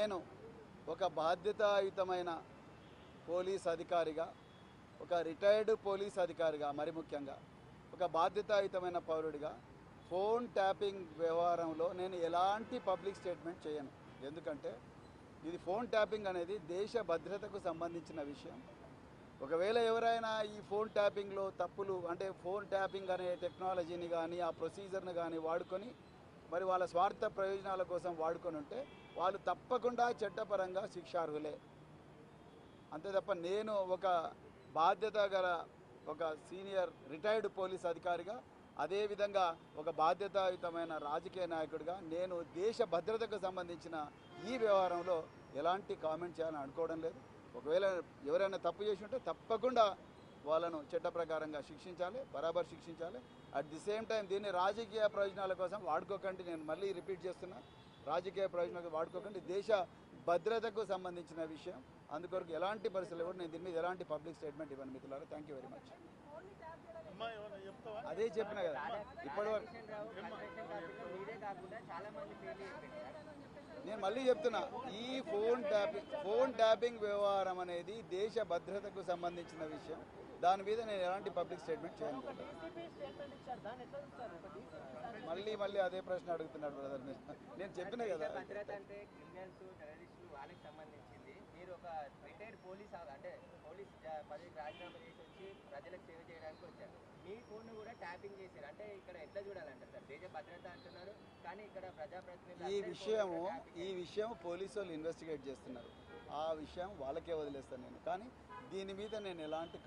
నేను ఒక బాధ్యతాయుతమైన పోలీస్ అధికారిగా ఒక రిటైర్డ్ పోలీస్ అధికారిగా మరి ముఖ్యంగా ఒక బాధ్యతాయుతమైన పౌరుడిగా ఫోన్ ట్యాపింగ్ వ్యవహారంలో నేను ఎలాంటి పబ్లిక్ స్టేట్మెంట్ చేయను. ఎందుకంటే ఇది ఫోన్ ట్యాపింగ్ అనేది దేశ భద్రతకు సంబంధించిన విషయం. ఒకవేళ ఎవరైనా ఈ ఫోన్ ట్యాపింగ్లో తప్పులు అంటే ఫోన్ ట్యాపింగ్ అనే టెక్నాలజీని కానీ ఆ ప్రొసీజర్ని కానీ వాడుకొని మరి వాళ్ళ స్వార్థ ప్రయోజనాల కోసం వాడుకొని ఉంటే వాళ్ళు తప్పకుండా చట్టపరంగా శిక్షార్హులే. అంతే తప్ప నేను ఒక బాధ్యత గల ఒక సీనియర్ రిటైర్డ్ పోలీస్ అధికారిగా అదేవిధంగా ఒక బాధ్యతాయుతమైన రాజకీయ నాయకుడిగా నేను దేశ భద్రతకు సంబంధించిన ఈ వ్యవహారంలో ఎలాంటి కామెంట్ చేయాలని అనుకోవడం లేదు. ఒకవేళ ఎవరైనా తప్పు చేసి ఉంటే తప్పకుండా వాళ్ళను చట్ట ప్రకారంగా శిక్షించాలి బరాబర్ శిక్షించాలి. అట్ ది సేమ్ టైం దీన్ని రాజకీయ ప్రయోజనాల కోసం వాడుకోకండి. నేను మళ్ళీ రిపీట్ చేస్తున్నా. రాజకీయ ప్రయోజనాలకు వాడుకోకండి. దేశ భద్రతకు సంబంధించిన విషయం. అందుకొరకు ఎలాంటి పరిస్థితులు కూడా నేను దీని మీద ఎలాంటి పబ్లిక్ స్టేట్మెంట్ ఇవ్వను మిత్రులారా. థ్యాంక్ యూ వెరీ మచ్ అమ్మా ఏమన్నా చెప్తావా? అదే చెప్పిన కదా. ఇప్పటి నేను మళ్ళీ చెప్తున్నా ఈ ఫోన్ ట్యాపింగ్ ఫోన్ ట్యాపింగ్ వ్యవహారం అనేది దేశ భద్రతకు సంబంధించిన విషయం. దాని మీద నేను ఎలాంటి పబ్లిక్ స్టేట్మెంట్ చేయను. మళ్ళీ మళ్ళీ అదే ప్రశ్న అడుగుతున్నాడు బ్రదర్ మీరు నేను చెప్పిన కదా. భద్రత అంటే క్రిమినల్స్ టెర్రరిస్టులు వాళ్ళకి సంబంధించింది. మీరు ఒక రిటైర్డ్ పోలీస్ అంటే పోలీస్ పదవికి రాజీనామా చేసి వచ్చి ప్రజలకు సేవ చేయడానికి వచ్చారు. మీ ఫోన్ కూడా ట్యాపింగ్ చేశారు. అంటే ఇక్కడ ఎట్లా చూడాలంటారు సార్ దేశ భద్రత అంటున్నారు కానీ ఇక్కడ ప్రజాప్రతినిధులు ఈ విషయము ఈ విషయం పోలీసు వాళ్ళు ఇన్వెస్టిగేట్ చేస్తున్నారు. ఆ విషయం వాళ్ళకే వదిలేస్తాను నేను. కానీ దీని మీద నేను ఎలాంటి